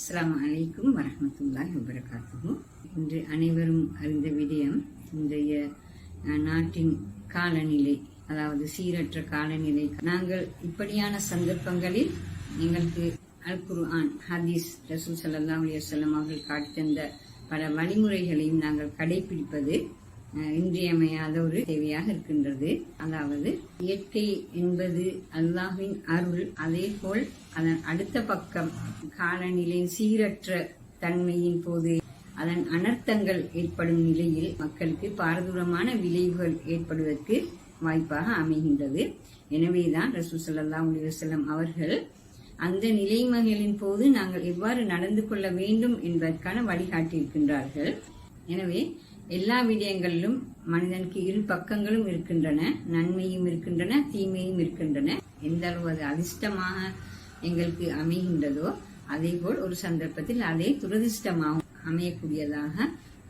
அஸ்லாம் அலைக்கும் வரஹ்மத்துல்லாஹி வபரகாத்துஹு. இன்று அனைவரும் அறிந்த விடயம் இன்றைய நாட்டின் காலநிலை அதாவது சீரற்ற காலநிலை. நாங்கள் இப்படியான சந்தர்ப்பங்களில் எங்களுக்கு அல் குர்ஆன் ஹதீஸ் ரசூல் ஸல்லல்லாஹு அலைஹி அவர்கள் காட்டி தந்த பல வழிமுறைகளையும் நாங்கள் கடைபிடிப்பது இன்றியமையாத ஒரு தேவையாக இருக்கின்றது. அதாவது இயற்கை என்பது அல்லாஹின் அருள். அதே போல் அதன் அடுத்த பக்கம் காலநிலை சீரற்ற தன்மையின் போது அதன் அனர்த்தங்கள் ஏற்படும் நிலையில் மக்களுக்கு பாரதூரமான விளைவுகள் ஏற்படுவதற்கு வாய்ப்பாக அமைகின்றது. எனவேதான் ரசூசல்லா ஸல்லல்லாஹு அவர்கள் அந்த நிலைமைகளின் போது நாங்கள் எவ்வாறு நடந்து கொள்ள வேண்டும் என்பதற்கான வழிகாட்டியிருக்கின்றார்கள். எனவே எல்லா விடயங்களிலும் மனிதனுக்கு இரு பக்கங்களும் இருக்கின்றன நன்மையும் இருக்கின்றன தீமையும் இருக்கின்றன. எந்த அளவு அது அதிர்ஷ்டமாக எங்களுக்கு அமைகின்றதோ அதே போல் ஒரு சந்தர்ப்பத்தில் அதே துரதிர்ஷ்டமாக அமையக்கூடியதாக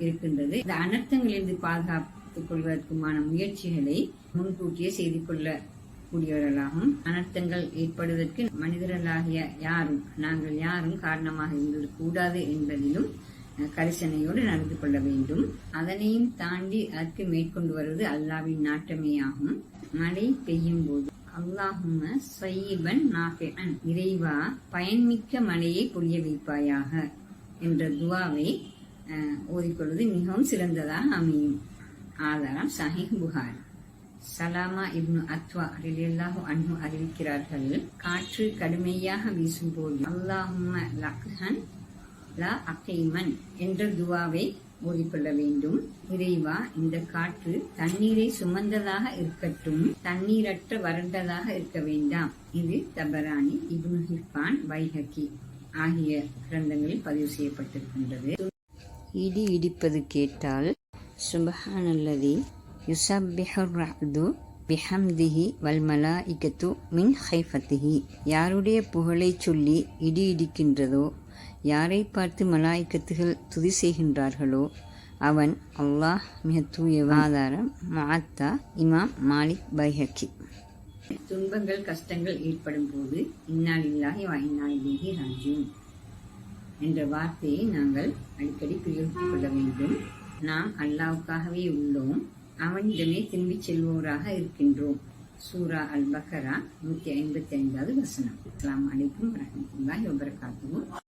இருக்கின்றது. இந்த அனர்த்தங்களிலிருந்து பாதுகாத்துக் கொள்வதற்குமான முயற்சிகளை முன்கூட்டியே செய்து கொள்ள கூடியவர்களாகவும் அனர்த்தங்கள் ஏற்படுவதற்கு மனிதர்களாகிய யாரும் நாங்கள் யாரும் காரணமாக இருந்தது கூடாது என்பதிலும் கரிசனையோடு நடந்து கொள்ள வேண்டும். அதனையும் தாண்டி அதற்கு மேற்கொண்டு வருவது அல்லாவின் நாட்டமேயாகும். மழை பெய்யும் போது அல்லாஹும சையிபன் இறைவா பயன்மிக்க மழையை பொழிய வைப்பாயாக என்ற துவாவை அஹ், ஓதிக்கொள்வது மிகவும் சிறந்ததாக அமையும். ஆதாரம் சஹிஹ் புகார். சலாமா இப்னு அத்வா ரலியல்லாஹு அன்ஹு அறிவிக்கிறார்கள் காற்று கடுமையாக வீசும்போது அல்லாஹும லக்ஹன் லா அகைமன் என்ற துவாவை ஓதிக்கொள்ள வேண்டும். இறைவா இந்த காற்று தண்ணீரை சுமந்ததாக இருக்கட்டும் தண்ணீரற்ற வறண்டதாக இருக்க வேண்டாம். இது தபராணி இப்னு ஹிப்பான் வைஹக்கி ஆகிய கிரந்தங்களில் பதிவு செய்யப்பட்டிருக்கின்றது. இடி இடிப்பது கேட்டால் சுபஹானல்லதி யுசப்பிஹுர் ரஅது பிஹம்திஹி வல்மலா இகத்து மின் ஹைஃபத்திஹி யாருடைய புகழைச் சொல்லி இடி இடிக்கின்றதோ யாரை பார்த்து மலாய்க்கத்துகள் துதி செய்கின்றார்களோ அவன் அல்லாஹ் மிக தூயவாதாரம் ஆதாரம் மாத்தா இமாம் மாலிக் பைஹக்கி. துன்பங்கள் கஷ்டங்கள் ஏற்படும் போது இந்நாளில்லாஹி வாயினாலிலேஹி ராஜ்யம் என்ற வார்த்தையை நாங்கள் அடிக்கடி பிரயோகித்துக் கொள்ள வேண்டும். நாம் அல்லாவுக்காகவே உள்ளோம். அவனிடமே திரும்பிச் செல்வோராக இருக்கின்றோம். சூரா அல் பக்கரா நூத்தி ஐம்பத்தி ஐந்தாவது வசனம். அஸ்ஸலாமு அலைக்கும் வரமத்துல்லாஹி வபரகாத்துவோம்